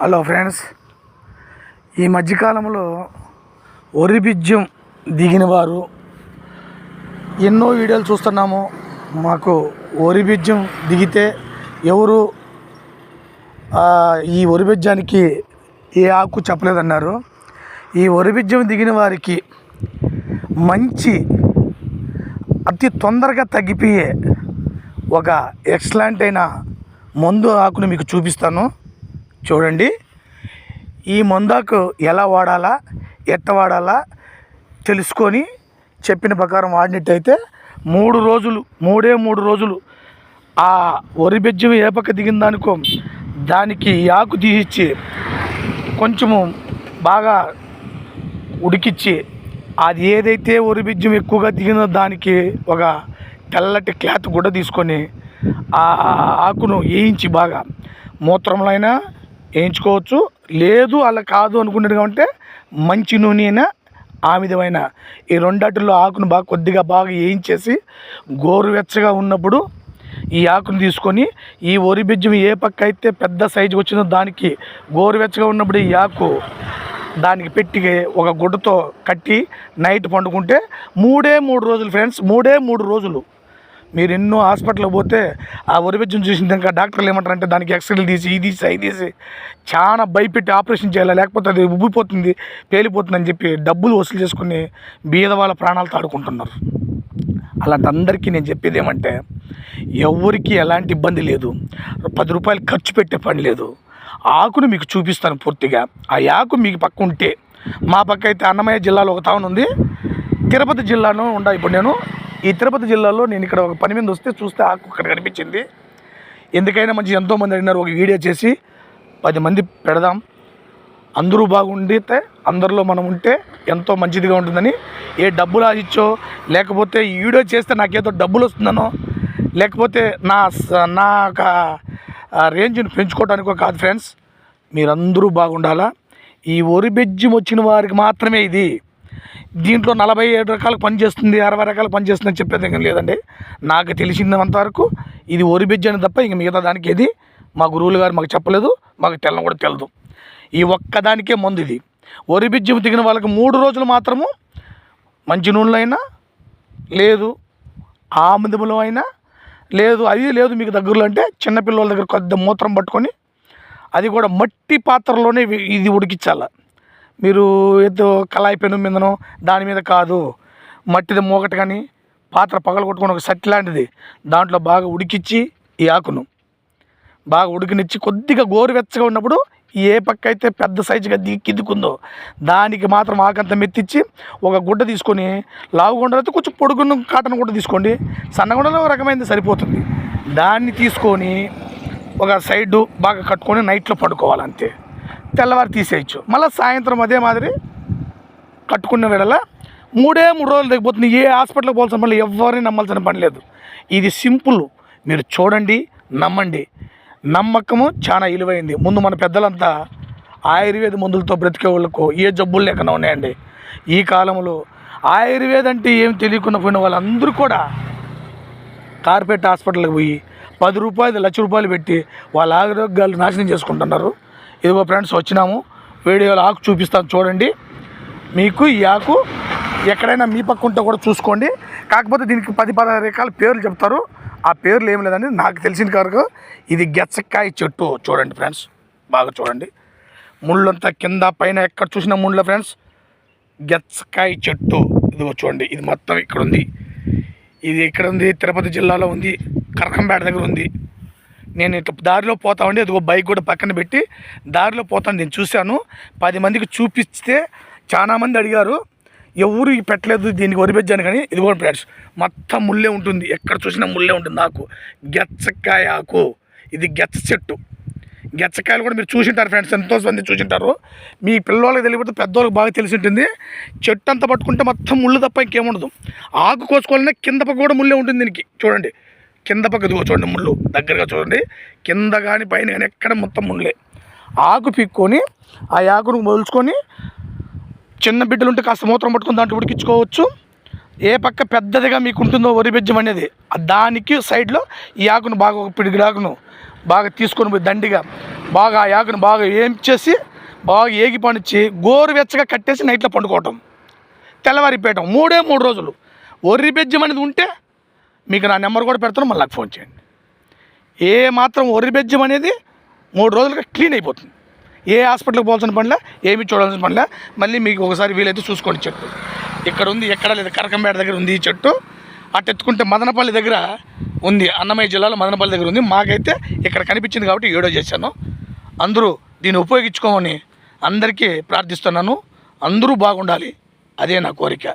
Hello friends ఈ మధ్యకాలంలో ఒరి బిజ్యం దిగిన వారు ఎన్నో వీడియోలు చూస్తున్నాము. మాకు ఒరి బిజ్యం దిగితే ఎవరు ఈ ఒరి బిజ్యానికి ఏ ఆకు చెప్పలేదన్నారు. ఈ ఒరి బిజ్యం దిగిన వారికి మంచి అతి తొందరగా తగ్గిపోయే ఒక ఎక్సలెంట్ అయిన మందు ఆకును మీకు చూపిస్తాను. చూడండి. ఈ మందాకు ఎలా వాడాలా ఎట్ట వాడాలా తెలుసుకొని చెప్పిన ప్రకారం వాడినట్టయితే మూడు రోజులు మూడే మూడు రోజులు ఆ వరి బెజ్జం ఏపక దిగిందనుకో దానికి ఆకు తీసిచ్చి కొంచెము బాగా ఉడికిచ్చి అది ఏదైతే వరి బిజ్జం ఎక్కువగా దిగిన దానికి ఒక తెల్లటి క్లాత్ గుడ్డ తీసుకొని ఆ ఆకును వేయించి బాగా మూత్రంలో అయినా వేయించుకోవచ్చు. లేదు అలా కాదు అనుకున్నట్టుగా ఉంటే మంచి నూనె అయినా ఆమిదమైన ఈ రెండాటిలో ఆకును బాగా కొద్దిగా బాగా వేయించేసి గోరువెచ్చగా ఉన్నప్పుడు ఈ ఆకును తీసుకొని ఈ వరి బిజ్జం ఏ పక్క అయితే పెద్ద సైజుకి వచ్చిందో దానికి గోరువెచ్చగా ఉన్నప్పుడు ఈ ఆకు దానికి పెట్టి ఒక గుడ్డతో కట్టి నైట్ పండుకుంటే మూడే మూడు రోజులు ఫ్రెండ్స్ మూడే మూడు రోజులు. మీరు ఎన్నో హాస్పిటల్కి పోతే ఆ ఒరిబెజ్జం చూసిన ఇంకా డాక్టర్లు ఏమంటారంటే దానికి ఎక్స్రేలు తీసి ఇది తీసి అది తీసి. చాలా భయపెట్టి ఆపరేషన్ చేయాలి? లేకపోతే అది ఉబ్బిపోతుంది పేలిపోతుంది అని చెప్పి డబ్బులు వసూలు చేసుకుని బీద వాళ్ళ ప్రాణాలతో ఆడుకుంటున్నారు. అలాంటి అందరికీ నేను చెప్పేది ఏమంటే ఎవరికి ఎలాంటి ఇబ్బంది లేదు. పది రూపాయలు ఖర్చు పెట్టే పని లేదు. ఆకును మీకు చూపిస్తాను పూర్తిగా. ఆ ఆకు మీకు పక్క ఉంటే మా పక్క అయితే అన్నమయ్య జిల్లాలో ఒక టౌన్ ఉంది. తిరుపతి జిల్లాలో ఉండా ఇప్పుడు నేను ఈ తిరుపతి జిల్లాలో నేను ఇక్కడ ఒక పని మీద వస్తే చూస్తే ఆకు ఇక్కడ కనిపించింది. ఎందుకైనా మంచి ఎంతోమంది అడిగినారు ఒక వీడియో చేసి పది మంది పెడదాం. అందరూ బాగుండితే అందరిలో మనం ఉంటే ఎంతో మంచిదిగా ఉంటుందని. ఏ డబ్బులు ఆశించో లేకపోతే ఈ వీడియో చేస్తే నాకేదో డబ్బులు వస్తుందనో లేకపోతే నా స- నా ఒక రేంజ్ని పెంచుకోవడానికో కాదు ఫ్రెండ్స్ మీరందరూ బాగుండాలా? ఈ ఒరి బెజ్జం వచ్చిన వారికి మాత్రమే ఇది. దీంట్లో నలభై ఏడు రకాలు పనిచేస్తుంది అరవై రకాలు పనిచేస్తుంది అని చెప్పేది ఏం లేదండి. నాకు తెలిసింది అంతవరకు ఇది ఒరి బెజ్జి అని తప్ప ఇంక మిగతా దానికి ఏది మా గురువులు గారు మాకు చెప్పలేదు మాకు తెల్లం కూడా తెలదు. ఈ ఒక్కదానికే మందు ఇది. వరి బిజ్జం దిగిన వాళ్ళకి మూడు రోజులు మాత్రము మంచి నూనెలో అయినా లేదు ఆముదములో అయినా లేదు అది లేదు మీకు దగ్గరలో అంటే చిన్నపిల్లల దగ్గర కొద్ది మూత్రం పట్టుకొని అది కూడా మట్టి పాత్రలోనే ఇది ఉడికించాలి. మీరు ఏదో కళాయి పెను మీదనో దాని మీద కాదు. మట్టిది మూగట కానీ పాత్ర పగలగొట్టుకుని ఒక సట్టి లాంటిది. దాంట్లో బాగా ఉడికిచ్చి ఈ ఆకును. బాగా ఉడికినిచ్చి కొద్దిగా గోరువెచ్చగా ఉన్నప్పుడు ఏ పక్క అయితే పెద్ద సైజుగా దిగి కిందుకుందో దానికి మాత్రం ఆకంత మెత్తిచ్చి ఒక గుడ్డ తీసుకొని లావు గుండ అయితే కొంచెం పొడుగున్న కాటన్ గుడ్డ తీసుకోండి. సన్నగుండలో ఒక రకమైనది సరిపోతుంది. దాన్ని తీసుకొని ఒక సైడు బాగా కట్టుకొని నైట్లో పడుకోవాలి అంతే తెల్లవారు తీసేయచ్చు. మళ్ళీ సాయంత్రం అదే మాదిరి కట్టుకున్న వేళ మూడే మూడు రోజులు తగ్గిపోతుంది. ఏ హాస్పిటల్కి పోవాల్సిన పని ఎవరిని నమ్మాల్సిన పని లేదు. ఇది సింపుల్. మీరు చూడండి నమ్మండి. నమ్మకము చాలా విలువైంది ముందు మన పెద్దలంతా ఆయుర్వేద మందులతో బ్రతికే వాళ్ళకు ఏ జబ్బులు లేకుండా ఉన్నాయండి. ఈ కాలంలో ఆయుర్వేద అంటే ఏం తెలియకుండా పోయిన వాళ్ళందరూ కూడా కార్పొరేట్ హాస్పిటల్కి పోయి పది రూపాయలు లక్ష రూపాయలు పెట్టి వాళ్ళ ఆరోగ్యాలు నాశనం చేసుకుంటున్నారు. ఇదిగో ఫ్రెండ్స్ వచ్చినాము. వీడియోలో ఆకు చూపిస్తాను చూడండి. మీకు ఈ ఆకు ఎక్కడైనా మీ పక్క ఉంటే కూడా చూసుకోండి. కాకపోతే దీనికి పది పదహారు రకాల పేర్లు చెప్తారు. ఆ పేర్లు ఏం లేదండి నాకు తెలిసిన కరకు ఇది గెచ్చకాయ చెట్టు. చూడండి ఫ్రెండ్స్ బాగా చూడండి. ముళ్ళంతా కింద పైన ఎక్కడ చూసినా ముళ్ళ ఫ్రెండ్స్. గెచ్చకాయ చెట్టు. ఇదిగో చూడండి ఇది మొత్తం ఇక్కడ ఉంది. ఇది ఇక్కడ ఉంది? తిరుపతి జిల్లాలో ఉంది. కరకంపేట దగ్గర ఉంది. నేను ఇట్లా దారిలో పోతా ఉండి అదిగో బైక్ కూడా పక్కన పెట్టి దారిలో పోతాను నేను చూశాను. పది మందికి చూపిస్తే చాలా మంది అడిగారు. ఎవరు పెట్టలేదు దీనికి వరిపెచ్చాను కానీ. ఇదిగో ఫ్రెండ్స్ మొత్తం ముల్లే ఉంటుంది. ఎక్కడ చూసినా ముల్లే ఉంటుంది ఆకు గెచ్చకాయ ఆకు. ఇది గెచ్చ చెట్టు. గెచ్చకాయలు కూడా మీరు చూసింటారు ఫ్రెండ్స్ ఎంతో మంది చూసింటారు. మీ పిల్లలకి తెలియకపోతే పెద్దవాళ్ళకి బాగా తెలిసి ఉంటుంది. చెట్టు అంతా పట్టుకుంటే మొత్తం ముళ్ళు తప్ప ఇంకేముండదు. ఆకు కోసుకోవాలన్నా కింద పక్క కూడా ముళ్ళే ఉంటుంది దీనికి. చూడండి. కింద పక్క దిగో చూడండి ముళ్ళు దగ్గరగా చూడండి. కింద కానీ పైన కానీ ఎక్కడ మొత్తం ముళ్ళే. ఆకు పిక్కొని ఆ ఆకును మొలుచుకొని చిన్న బిడ్డలు ఉంటే కాస్త మూత్రం పట్టుకుని దాంట్లో ఉడికించుకోవచ్చు. ఏ పక్క పెద్దదిగా మీకు ఉంటుందో వరి బెజ్జం అనేది దానికి సైడ్లో ఈ ఆకును బాగా ఒక పిడిగిడి ఆకును బాగా తీసుకొని పోయి దండిగా బాగా ఆ ఆకును బాగా ఏంచేసి బాగా ఏగి పండించి గోరువెచ్చగా కట్టేసి నైట్లో పండుకోవటం. తెల్లవారిపేయటం మూడే మూడు రోజులు. వరి బెజ్జం అనేది ఉంటే మీకు నా నెంబర్ కూడా పెడతాను మళ్ళీ నాకు ఫోన్ చేయండి. ఏ మాత్రం ఒర్రి బెజ్జం అనేది మూడు రోజులుగా క్లీన్ అయిపోతుంది. ఏ హాస్పిటల్కి పోవాల్సిన పనిలే ఏమి చూడాల్సిన పనిలే మళ్ళీ మీకు ఒకసారి వీలైతే చూసుకోండి చెట్టు. ఇక్కడ ఉంది ఎక్కడ లేదు కరకంబేట దగ్గర ఉంది ఈ చెట్టు. అటు ఎత్తుకుంటే మదనపల్లి దగ్గర ఉంది అన్నమయ్య జిల్లాలో మదనపల్లి దగ్గర ఉంది. మాకైతే ఇక్కడ కనిపించింది కాబట్టి ఏడో చేశాను. అందరూ దీన్ని ఉపయోగించుకోమని అందరికీ ప్రార్థిస్తున్నాను. అందరూ బాగుండాలి. అదే నా కోరిక.